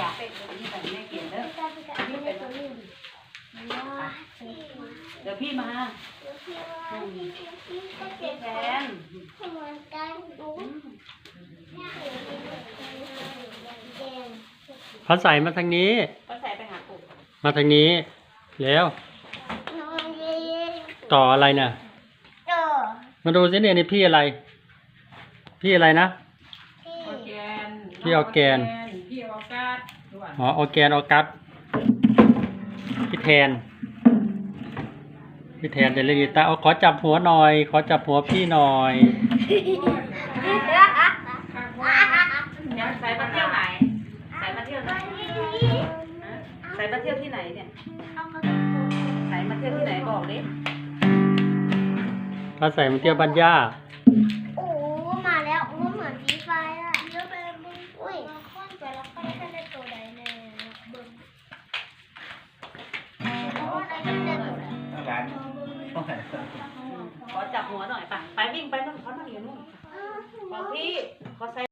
ยะนี่ใส่แม่เกียนเด้อเดี๋ยวพี่มาพี่แทนเขาใส่มาทางนี้ ก็ใส่ไปหาปู่มาทางนี้ แล้วต่ออะไรน่ะ มาดูสิเนี่ยนี่พี่อะไร พี่อะไรนะออร์แกน พี่ออร์แกน พี่ออร์กาดด้วยอ๋อออร์แกนออกัสพี่แทน พี่แทนจะเล่นกีตาร์เอาขอจับหัวหน่อย ขอจับหัวพี่หน่อยเดี๋ยวใส่มาเที่ยวไหนใส่มาเที่ยวไหนฮะใส่มาเที่ยวที่ไหนเนี่ยใส่มาเที่ยวที่ไหนบอกดิเขาใส่มาเที่ยวบ้านย่า โอ้มาแล้วโอ้เหมือนฟีไฟอะเยอะไปแล้วมึงอุ้ยคนไปแล้วก็ได้ได้ตัวใดแน่เบิ่ง เพราะว่าได้ได้ตัวใดร้านขอจับหัวหน่อยไปไปวิ่งไปนู่นเขานั่งอยู่นู่นบอกพี่ขอใส่